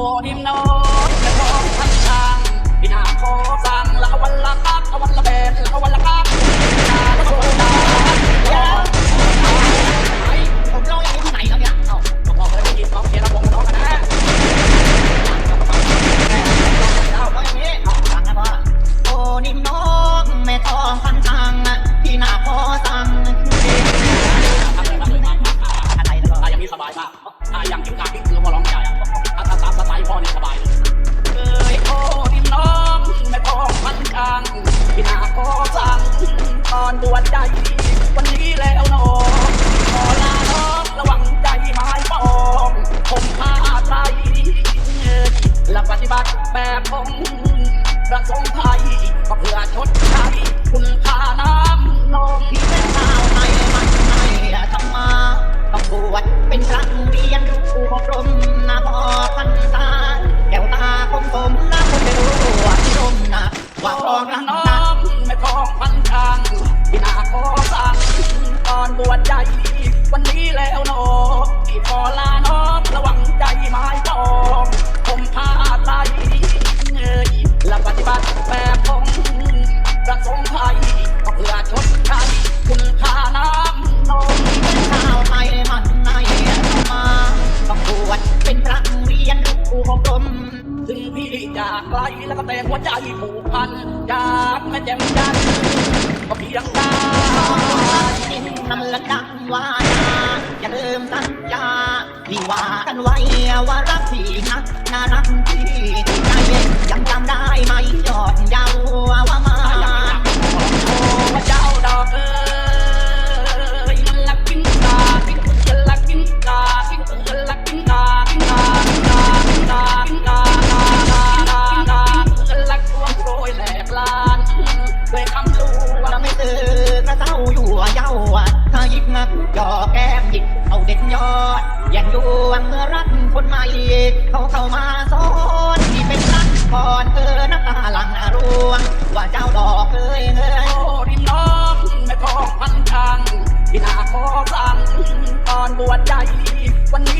น้องและมอมทันทางพี่นาขอสั่งละวันละกักละวันละแบ บัติแบบผมประสงค์ไทยก็เพื่อชดใช้คุณค่าน้ำนองพี่เป็นชาวไทยมันไม่ธรรมาต้องบวชเป็นครั้งเรียนรู้อบรมนะพ่อพันตาแก้วตาคมคมนะคนไม่รู้ว่าที่รมนะว่าว่าพองรักน้นะไม่พองพันทางที่นาขอสั่งตอนบวชใจวันนี้แล้วน้องที่ขอลาน้องระวังใจไม้ปอากไกลแล้วก็แต่หัวใจผูกพันจากแม่แจ่มจันก็เพียงตานิ่มนำละดังว่าอย่าลืมสัญญาที่ว่ากันไว้ว่ารักพี่นักน่ารัก จ่อแก้มหยิกเอาเด็ดยอดยังอยู่เมื่อรักคนใหม่เขาเข้ามาสอนที่เป็นรักก่อนเออน้ำตาหลังรวง ว่าเจ้าดอกเอ้ยเอ้ยโอ้ดินน้องไม่พอพันทางที่นาขอสั่งตอนบวชใจวันนี้